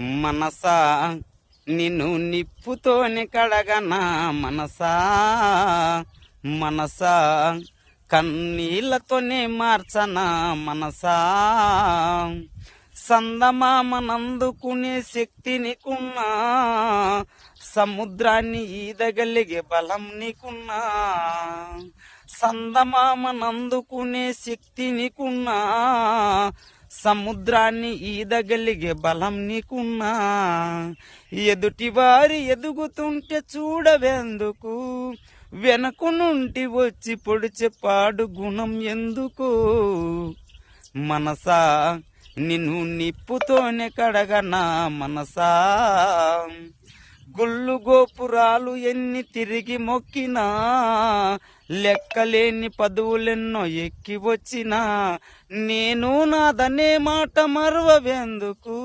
మనసా నిన్ను నిప్పుతోని కడగనా మనసా? మనసా కన్నీళ్ళతోనే మార్చనా మనసా? సందమామనందుకునే శక్తి నీకున్నా సముద్రాన్ని ఈదగలిగే బలం నీకున్నా సందమామనందుకునే శక్తి నీకున్నా సముద్రాన్ని ఈదగలిగే బలం నీకున్నా. ఎదుటి వారి ఎదుగుతుంటే చూడవెందుకు? వెనక నుండి వచ్చి పొడిచే పాడు గుణం ఎందుకు? మనసా నిన్ను నిప్పుతోనే కడగనా మనసా. గోపురాలు ఎన్ని తిరిగి మొక్కినా లెక్కలేని పదవులెన్నో ఎక్కి వచ్చినా నేను నాదనే మాట మరవవెందుకు?